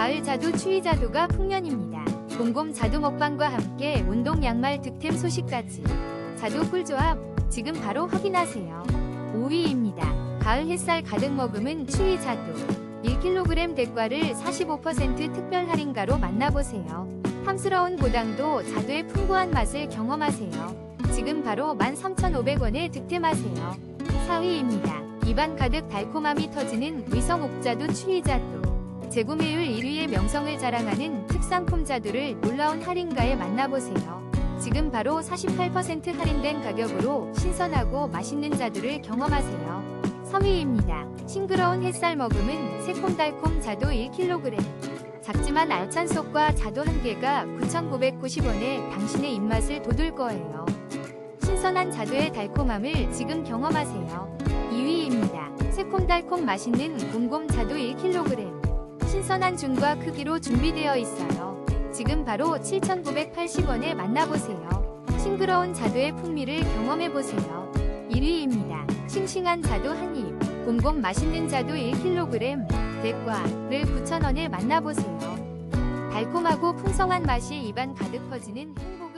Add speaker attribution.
Speaker 1: 가을 자두 추위 자두가 풍년입니다. 곰곰 자두 먹방과 함께 운동 양말 득템 소식까지. 자두 꿀조합 지금 바로 확인하세요. 5위입니다. 가을 햇살 가득 머금은 추위 자두. 1kg 대과를 45% 특별 할인가로 만나보세요. 탐스러운 보당도 자두의 풍부한 맛을 경험하세요. 지금 바로 13,500원에 득템하세요. 4위입니다. 입안 가득 달콤함이 터지는 위성 옥자두 추위 자두. 재구매율 1위의 명성을 자랑하는 특산품 자두를 놀라운 할인가에 만나보세요. 지금 바로 48% 할인된 가격으로 신선하고 맛있는 자두를 경험하세요. 3위입니다. 싱그러운 햇살 머금은 새콤달콤 자두 1kg. 작지만 알찬 속과 자두 한 개가 9,990원에 당신의 입맛을 돋울 거예요. 신선한 자두의 달콤함을 지금 경험하세요. 2위입니다. 새콤달콤 맛있는 곰곰 자두 1kg. 신선한 중과 크기로 준비되어 있어요. 지금 바로 7,980원에 만나보세요. 싱그러운 자두의 풍미를 경험해보세요. 1위입니다. 싱싱한 자두 한 입. 곰곰 맛있는 자두 1kg. 대과를 9,000원에 만나보세요. 달콤하고 풍성한 맛이 입안 가득 퍼지는 행복